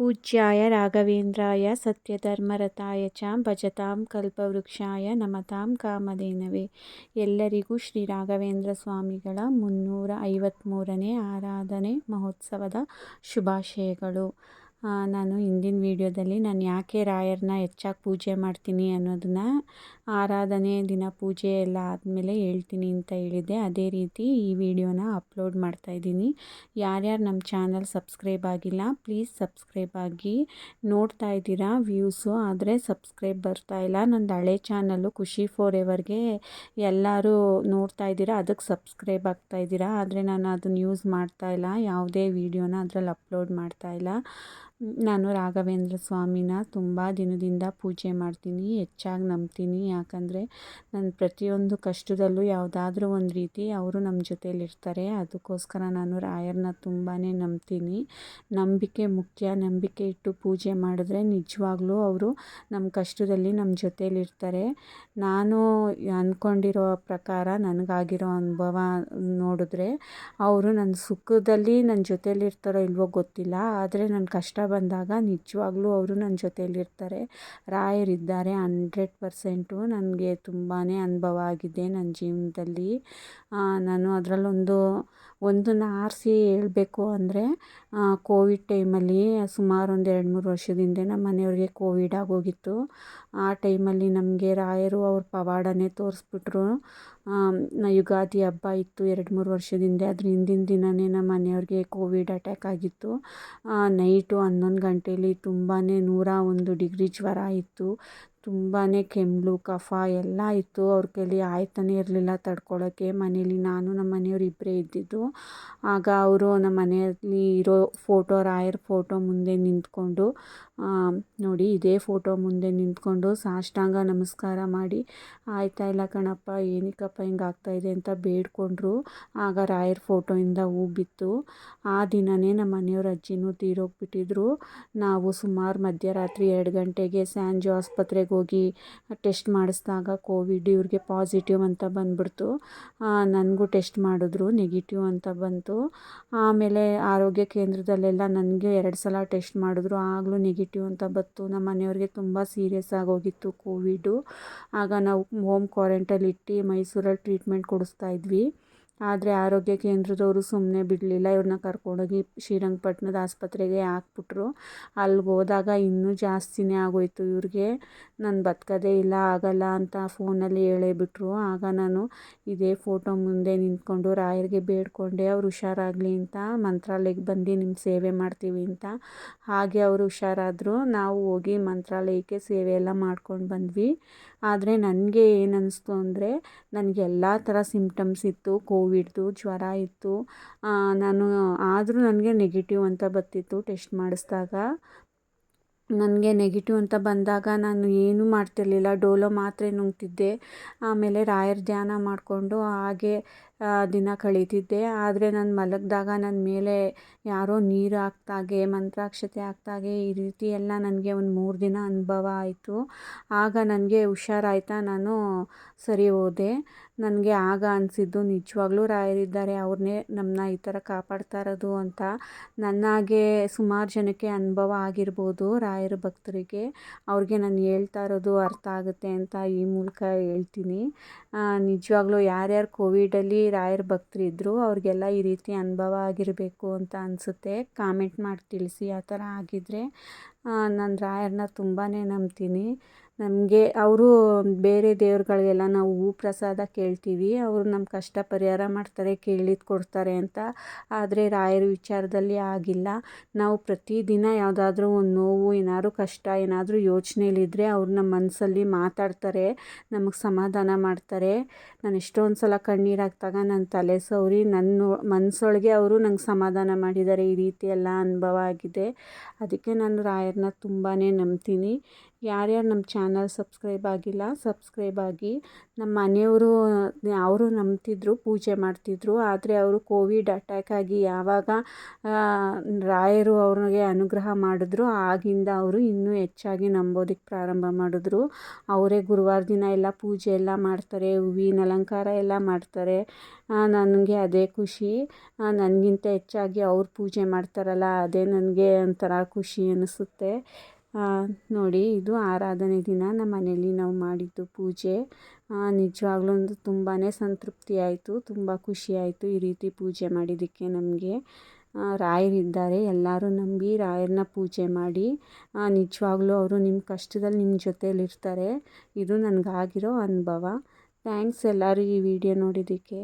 ಪೂಜ್ಯಾಯ ರಾಘವೇಂದ್ರಾಯ ಸತ್ಯಧರ್ಮರತಾಯ ಚ ಭಜತಾಂ ಕಲ್ಪವೃಕ್ಷಾಯ ನಮತಾಂ ಕಾಮಧೇನವೇ. ಎಲ್ಲರಿಗೂ ಶ್ರೀ ರಾಘವೇಂದ್ರ ಸ್ವಾಮಿಗಳ ಮುನ್ನೂರ ಐವತ್ತ್ಮೂರನೇ ಆರಾಧನೆ ಮಹೋತ್ಸವದ ಶುಭಾಶಯಗಳು. ನಾನು ಹಿಂದಿನ ವಿಡಿಯೋದಲ್ಲಿ ನಾನು ಯಾಕೆ ರಾಯರನ್ನ ಹೆಚ್ಚಾಗಿ ಪೂಜೆ ಮಾಡ್ತೀನಿ ಅನ್ನೋದನ್ನ ಆರಾಧನೆ ದಿನ ಪೂಜೆ ಎಲ್ಲ ಆದಮೇಲೆ ಹೇಳ್ತೀನಿ ಅಂತ ಹೇಳಿದ್ದೆ. ಅದೇ ರೀತಿ ಈ ವಿಡಿಯೋನ ಅಪ್ಲೋಡ್ ಮಾಡ್ತಾಯಿದ್ದೀನಿ ಯಾರ್ಯಾರು ನಮ್ಮ ಚಾನಲ್ ಸಬ್ಸ್ಕ್ರೈಬ್ ಆಗಿಲ್ಲ, ಪ್ಲೀಸ್ ಸಬ್ಸ್ಕ್ರೈಬ್ ಆಗಿ ನೋಡ್ತಾ ಇದ್ದೀರಾ ವ್ಯೂಸು. ಆದರೆ ಸಬ್ಸ್ಕ್ರೈಬ್ ಇಲ್ಲ. ನಂದು ಹಳೆ ಚಾನಲ್ಲು ಖುಷಿ ಫಾರ್ ಎವರ್ಗೆ ಎಲ್ಲರೂ ನೋಡ್ತಾ ಇದ್ದೀರಾ, ಅದಕ್ಕೆ ಸಬ್ಸ್ಕ್ರೈಬ್ ಆಗ್ತಾ ಇದ್ದೀರಾ. ಆದರೆ ನಾನು ಅದನ್ನು ಯೂಸ್ ಮಾಡ್ತಾ ಇಲ್ಲ. ಯಾವುದೇ ವೀಡಿಯೋನ ಅದರಲ್ಲಿ ಅಪ್ಲೋಡ್ ಮಾಡ್ತಾ ಇಲ್ಲ. ನಾನು ರಾಘವೇಂದ್ರ ಸ್ವಾಮಿನ ತುಂಬ ದಿನದಿಂದ ಪೂಜೆ ಮಾಡ್ತೀನಿ, ಹೆಚ್ಚಾಗಿ ನಂಬ್ತೀನಿ. ಯಾಕಂದರೆ ನನ್ನ ಪ್ರತಿಯೊಂದು ಕಷ್ಟದಲ್ಲೂ ಯಾವುದಾದ್ರೂ ಒಂದು ರೀತಿ ಅವರು ನಮ್ಮ ಜೊತೆಯಲ್ಲಿರ್ತಾರೆ ಅದಕ್ಕೋಸ್ಕರ ನಾನು ರಾಯರನ್ನ ತುಂಬಾ ನಂಬ್ತೀನಿ. ನಂಬಿಕೆ ಮುಖ್ಯ. ನಂಬಿಕೆ ಇಟ್ಟು ಪೂಜೆ ಮಾಡಿದ್ರೆ ನಿಜವಾಗ್ಲೂ ಅವರು ನಮ್ಮ ಕಷ್ಟದಲ್ಲಿ ನಮ್ಮ ಜೊತೇಲಿರ್ತಾರೆ. ನಾನು ಅಂದ್ಕೊಂಡಿರೋ ಪ್ರಕಾರ ನನಗಾಗಿರೋ ಅನುಭವ ನೋಡಿದ್ರೆ, ಅವರು ನನ್ನ ಸುಖದಲ್ಲಿ ನನ್ನ ಜೊತೆಯಲ್ಲಿರ್ತಾರೋ ಇಲ್ವೋ ಗೊತ್ತಿಲ್ಲ. ಆದರೆ ನನ್ನ ಕಷ್ಟ ಬಂದಾಗ ನಿಜವಾಗ್ಲೂ ಅವರು ನನ್ನ ಜೊತೆಯಲ್ಲಿರ್ತಾರೆ. ರಾಯರಿದ್ದಾರೆ, ಹಂಡ್ರೆಡ್ ಪರ್ಸೆಂಟು ನನಗೆ ತುಂಬಾ ಅನುಭವ ಆಗಿದೆ ನನ್ನ ಜೀವನದಲ್ಲಿ. ನಾನು ಅದರಲ್ಲೊಂದು ಒಂದನ್ನು ಆರಿಸಿ ಹೇಳಬೇಕು ಅಂದರೆ ಕೋವಿಡ್ ಟೈಮಲ್ಲಿ ಸುಮಾರು ಒಂದು ಎರಡು ಮೂರು ವರ್ಷದಿಂದ ನಮ್ಮ ಮನೆಯವ್ರಿಗೆ ಕೋವಿಡ್ ಆಗೋಗಿತ್ತು. ಆ ಟೈಮಲ್ಲಿ ನಮಗೆ ರಾಯರು ಅವ್ರ ಪವಾಡನೇ ತೋರಿಸ್ಬಿಟ್ರು. ಯುಗಾದಿ ಹಬ್ಬ ಇತ್ತು ಎರಡು ಮೂರು ವರ್ಷದಿಂದ. ಅದ್ರ ಹಿಂದಿನ ದಿನವೇ ನಮ್ಮ ಮನೆಯವ್ರಿಗೆ ಕೋವಿಡ್ ಅಟ್ಯಾಕ್ ಆಗಿತ್ತು. ನೈಟು ಹನ್ನೊಂದು ಗಂಟೇಲಿ ತುಂಬಾ ನೂರ ಒಂದು ಡಿಗ್ರಿ ಜ್ವರ ಇತ್ತು. ತುಂಬಾ ಕೆಮ್ಮು ಕಫ ಎಲ್ಲ ಇತ್ತು. ಅವ್ರ ಕೈಲಿ ಆಯ್ತಾನೇ ಇರಲಿಲ್ಲ ತಡ್ಕೊಳ್ಳೋಕ್ಕೆ ಮನೇಲಿ ನಾನು ನಮ್ಮ ಮನೆಯವ್ರು ಇಬ್ಬರೇ ಇದ್ದಿದ್ದು. ಆಗ ಅವರು ನಮ್ಮ ಮನೆಯಲ್ಲಿ ಇರೋ ಫೋಟೋ, ರಾಯರ ಫೋಟೋ ಮುಂದೆ ನಿಂತ್ಕೊಂಡು ನೋಡಿ, ಇದೇ ಫೋಟೋ ಮುಂದೆ ನಿಂತ್ಕೊಂಡು ಸಾಷ್ಟಾಂಗ ನಮಸ್ಕಾರ ಮಾಡಿ, ಆಯ್ತಾ ಇಲ್ಲ ಕಣಪ್ಪ, ಏನಕ್ಕಪ್ಪ ಹಿಂಗೆ ಆಗ್ತಾಯಿದೆ ಅಂತ ಬೇಡ್ಕೊಂಡ್ರು. ಆಗ ರಾಯರ್ ಫೋಟೋಯಿಂದ ಹೂ ಬಿತ್ತು. ಆ ದಿನವೇ ನಮ್ಮ ಮನೆಯವ್ರ ಅಜ್ಜಿನೂ ತೀರೋಗ್ಬಿಟ್ಟಿದ್ರು. ನಾವು ಸುಮಾರು ಮಧ್ಯರಾತ್ರಿ ಎರಡು ಗಂಟೆಗೆ ಸ್ಯಾಂಜು ಆಸ್ಪತ್ರೆಗೆ ಹೋಗಿ ಟೆಸ್ಟ್ ಮಾಡಿಸ್ದಾಗ ಕೋವಿಡ್ ಇವ್ರಿಗೆ ಪಾಸಿಟಿವ್ ಅಂತ ಬಂದ್ಬಿಡ್ತು. ನನಗೂ ಟೆಸ್ಟ್ ಮಾಡಿದ್ರು, ನೆಗೆಟಿವ್ ಅಂತ ಬಂತು. ಆಮೇಲೆ ಆರೋಗ್ಯ ಕೇಂದ್ರದಲ್ಲೆಲ್ಲ ನನಗೆ ಎರಡು ಸಲ ಟೆಸ್ಟ್ ಮಾಡಿದ್ರು. ಆಗಲೂ ನೆಗೆಟಿವ್ ಅಂತ ಬಂತು. ನಮ್ಮ ಮನೆಯವ್ರಿಗೆ ತುಂಬ ಸೀರಿಯಸ್ ಆಗೋಗಿತ್ತು ಕೋವಿಡು. ಆಗ ನಾವು ಹೋಮ್ ಕ್ವಾರಂಟೈನಲ್ಲಿ ಇಟ್ಟು ಮೈಸೂರಲ್ಲಿ ಟ್ರೀಟ್ಮೆಂಟ್ ಕೊಡಿಸ್ತಾ ಇದ್ವಿ. ಆದರೆ ಆರೋಗ್ಯ ಕೇಂದ್ರದವರು ಸುಮ್ಮನೆ ಬಿಡಲಿಲ್ಲ. ಇವ್ರನ್ನ ಕರ್ಕೊಂಡೋಗಿ ಶ್ರೀರಂಗಪಟ್ಟಣದ ಆಸ್ಪತ್ರೆಗೆ ಹಾಕ್ಬಿಟ್ರು. ಅಲ್ಲಿಗೆ ಹೋದಾಗ ಇನ್ನೂ ಜಾಸ್ತಿನೇ ಆಗೋಯಿತು. ಇವ್ರಿಗೆ ನಾನು ಬದುಕೋದೇ ಇಲ್ಲ, ಆಗಲ್ಲ ಅಂತ ಫೋನಲ್ಲಿ ಹೇಳೇ ಬಿಟ್ಟರು ಆಗ ನಾನು ಇದೇ ಫೋಟೋ ಮುಂದೆ ನಿಂತ್ಕೊಂಡು ರಾಯರಿಗೆ ಬೇಡ್ಕೊಂಡೆ, ಅವ್ರು ಹುಷಾರಾಗಲಿ ಅಂತ ಮಂತ್ರಾಲಯಕ್ಕೆ ಬಂದು ನಿಮ್ಮ ಸೇವೆ ಮಾಡ್ತೀವಿ ಅಂತ. ಹಾಗೆ ಅವರು ಹುಷಾರಾದರು. ನಾವು ಹೋಗಿ ಮಂತ್ರಾಲಯಕ್ಕೆ ಸೇವೆ ಎಲ್ಲ ಮಾಡ್ಕೊಂಡು ಬಂದ್ವಿ. ಆದರೆ ನನಗೆ ಏನು ಅನ್ನಿಸ್ತು ಅಂದರೆ, ನನಗೆ ಎಲ್ಲ ಥರ ಸಿಂಪ್ಟಮ್ಸ್ ಇತ್ತು. ಕೋವಿಡ್ದು ಜ್ವರ ಇತ್ತು. ನಾನು, ಆದರೂ ನನಗೆ ನೆಗೆಟಿವ್ ಅಂತ ಬರ್ತಿತ್ತು ಟೆಸ್ಟ್ ಮಾಡಿಸ್ದಾಗ. ನನಗೆ ನೆಗೆಟಿವ್ ಅಂತ ಬಂದಾಗ ನಾನು ಏನೂ ಮಾಡ್ತಿರಲಿಲ್ಲ. ಡೋಲೋ ಮಾತ್ರೆ ನುಂಗ್ತಿದ್ದೆ. ಆಮೇಲೆ ರಾಯರ ಧ್ಯಾನ ಮಾಡಿಕೊಂಡು ಹಾಗೆ ದಿನ ಕಳೀತಿದ್ದೆ. ಆದರೆ ನಾನು ಮಲಗಿದಾಗ ನನ್ನ ಮೇಲೆ ಯಾರೋ ನೀರು ಹಾಕ್ದಾಗೆ ಮಂತ್ರಾಕ್ಷತೆ ಹಾಕ್ದಾಗೆ ಈ ರೀತಿ ಎಲ್ಲ ನನಗೆ ಒಂದು ಮೂರು ದಿನ ಅನುಭವ ಆಯಿತು. ಆಗ ನನಗೆ ಹುಷಾರಾಯ್ತಾ ನಾನು ಸರಿ ಹೋದೆ. ನನಗೆ ಆಗ ಅನಿಸಿದ್ದು, ನಿಜವಾಗ್ಲೂ ರಾಯರಿದ್ದಾರೆ ಅವ್ರನ್ನೇ ನಮ್ಮನ್ನ ಈ ಥರ ಕಾಪಾಡ್ತಾ ಇರೋದು ಅಂತ. ನನ್ನಾಗೆ ಸುಮಾರು ಜನಕ್ಕೆ ಅನುಭವ ಆಗಿರ್ಬೋದು ರಾಯರ ಭಕ್ತರಿಗೆ. ಅವ್ರಿಗೆ ನಾನು ಹೇಳ್ತಾ ಇರೋದು ಅರ್ಥ ಆಗುತ್ತೆ ಅಂತ ಈ ಮೂಲಕ ಹೇಳ್ತೀನಿ. ನಿಜವಾಗ್ಲೂ ಯಾರ್ಯಾರು ಕೋವಿಡಲ್ಲಿ ರಾಯರ ಭಕ್ತರಿದ್ದರು ಅವ್ರಿಗೆಲ್ಲ ಈ ರೀತಿ ಅನುಭವ ಆಗಿರಬೇಕು ಅಂತ ಅನಿಸುತ್ತೆ. ಕಾಮೆಂಟ್ ಮಾಡಿ ತಿಳಿಸಿ, ಆ ಥರ ಆಗಿದ್ದರೆ ನಾನು ರಾಯರನ್ನ ತುಂಬಾ ನಂಬ್ತೀನಿ. ನಮಗೆ ಅವರು ಬೇರೆ ದೇವ್ರುಗಳಿಗೆಲ್ಲ ನಾವು ಹೂ ಪ್ರಸಾದ ಕೇಳ್ತೀವಿ. ಅವರು ನಮ್ಮ ಕಷ್ಟ ಪರಿಹಾರ ಮಾಡ್ತಾರೆ ಕೇಳಿದ್ದು ಕೊಡ್ತಾರೆ ಅಂತ. ಆದರೆ ರಾಯರ ವಿಚಾರದಲ್ಲಿ ಆಗಿಲ್ಲ. ನಾವು ಪ್ರತಿದಿನ ಯಾವುದಾದ್ರೂ ಒಂದು ನೋವು, ಏನಾದರೂ ಕಷ್ಟ, ಏನಾದರೂ ಯೋಚನೆಯಲ್ಲಿದ್ದರೆ ಅವ್ರು ನಮ್ಮ ಮನಸ್ಸಲ್ಲಿ ಮಾತಾಡ್ತಾರೆ, ನಮಗೆ ಸಮಾಧಾನ ಮಾಡ್ತಾರೆ. ನಾನು ಎಷ್ಟೊಂದು ಸಲ ಕಣ್ಣೀರು ಹಾಕ್ದಾಗ ನನ್ನ ತಲೆ ಸೌರಿ ನನ್ನ ಮನಸ್ಸೊಳಗೆ ಅವರು ನಂಗೆ ಸಮಾಧಾನ ಮಾಡಿದ್ದಾರೆ. ಈ ರೀತಿ ಎಲ್ಲ ಅನುಭವ ಆಗಿದೆ. ಅದಕ್ಕೆ ನಾನು ರಾಯರನ್ನ ತುಂಬಾ ನಂಬ್ತೀನಿ. ಯಾರ್ಯಾರು ನಮ್ಮ ಚಾನಲ್ ಸಬ್ಸ್ಕ್ರೈಬ್ ಆಗಿಲ್ಲ, ಸಬ್ಸ್ಕ್ರೈಬ್ ಆಗಿ. ನಮ್ಮ ಮನೆಯವರು, ಅವರು ನಂಬ್ತಿದ್ರು, ಪೂಜೆ ಮಾಡ್ತಿದ್ರು. ಆದರೆ ಅವರು ಕೋವಿಡ್ ಅಟ್ಯಾಕ್ ಆಗಿ ಯಾವಾಗ ರಾಯರು ಅವ್ರಿಗೆ ಅನುಗ್ರಹ ಮಾಡಿದ್ರು, ಆಗಿಂದ ಅವರು ಇನ್ನೂ ಹೆಚ್ಚಾಗಿ ನಂಬೋದಕ್ಕೆ ಪ್ರಾರಂಭ ಮಾಡಿದ್ರು. ಅವರೇ ಗುರುವಾರ ದಿನ ಎಲ್ಲ ಪೂಜೆ ಎಲ್ಲ ಮಾಡ್ತಾರೆ, ಹೂವಿನ ಅಲಂಕಾರ ಎಲ್ಲ ಮಾಡ್ತಾರೆ. ನನಗೆ ಅದೇ ಖುಷಿ. ನನಗಿಂತ ಹೆಚ್ಚಾಗಿ ಅವ್ರು ಪೂಜೆ ಮಾಡ್ತಾರಲ್ಲ, ಅದೇ ನನಗೆ ಒಂಥರ ಖುಷಿ ಅನ್ನಿಸುತ್ತೆ ನೋಡಿ, ಇದು ಆರಾಧನೆ ದಿನ. ನಮ್ಮ ಮನೇಲಿ ನಾವು ಮಾಡಿದ್ದು ಪೂಜೆ. ನಿಜವಾಗ್ಲೂ ಒಂದು ತುಂಬಾ ಸಂತೃಪ್ತಿ ಆಯಿತು, ತುಂಬ ಖುಷಿ ಆಯಿತು ಈ ರೀತಿ ಪೂಜೆ ಮಾಡಿದ್ದಕ್ಕೆ ನಮಗೆ. ರಾಯರಿದ್ದಾರೆ ಎಲ್ಲರೂ ನಂಬಿ ರಾಯರನ್ನ ಪೂಜೆ ಮಾಡಿ. ನಿಜವಾಗ್ಲೂ ಅವರು ನಿಮ್ಮ ಕಷ್ಟದಲ್ಲಿ ನಿಮ್ಮ ಜೊತೇಲಿರ್ತಾರೆ ಇದು ನನಗಾಗಿರೋ ಅನುಭವ. ಥ್ಯಾಂಕ್ಸ್ ಎಲ್ಲರೂ ಈ ವಿಡಿಯೋ ನೋಡಿದ್ದಕ್ಕೆ.